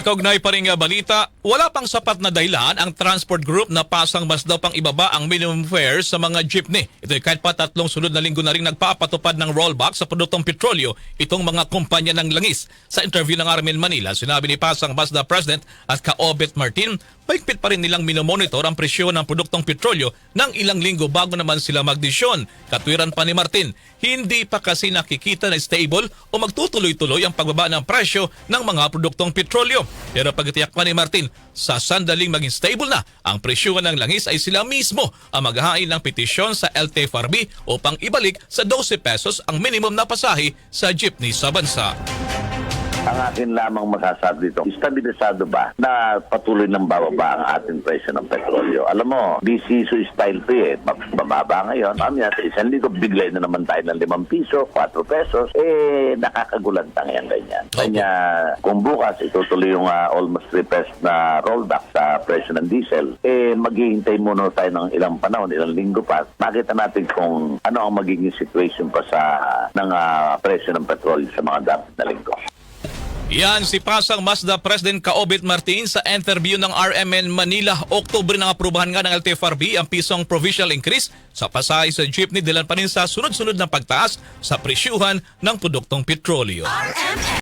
Sa kaugnay pa rin balita, wala pang sapat na dahilan ang transport group na pasang mas daw pang ibaba ang minimum fare sa mga jeepney. Ito ay kahit pa tatlong sunod na linggo na rin nagpapatupad ng rollback sa produktong petrolyo itong mga kumpanya ng langis. Sa interview ng Armin Manila, sinabi ni Pasang Mazda President at Kaobet Martin, Paigpit pa rin nilang minomonitor ang presyo ng produktong petrolyo ng ilang linggo bago naman sila magdesisyon. Katwiran pa ni Martin, hindi pa kasi nakikita na stable o magtutuloy-tuloy ang pagbaba ng presyo ng mga produktong petrolyo. Pero pagtiyak pa ni Martin, sa sandaling maging stable na ang presyo ng langis ay sila mismo ang maghahain ng petisyon sa LTFRB upang ibalik sa 12 pesos ang minimum na pasahe sa jeepney sa bansa. Ang akin lamang masasabi dito, stabilisado ba na patuloy ng bababa ang ating presyo ng petrolyo? Alam mo, BCSO style to eh. Bababa ngayon. Mamaya sa isang linggo, biglay na naman tayo ng 5 piso, 4 pesos. Eh, nakakagulantang yan ganyan. Kanya, kung bukas itutuloy yung ah, almost 3 pesos na rollback sa presyo ng diesel, eh, maghihintay muna tayo ng ilang panahon, ilang linggo pa. Makita natin kung ano ang magiging situation pa sa ng ah, presyo ng petrolyo sa mga dapat na linggo. Yan si Pasang Mazda President Kaobit Martin sa interview ng RMN Manila. Oktubre nang aprubahan nga ng LTFRB ang pisong provincial increase sa pasahe sa jeepney dilan pa rin sa sunod-sunod na pagtaas sa presyuhan ng produktong petrolyo.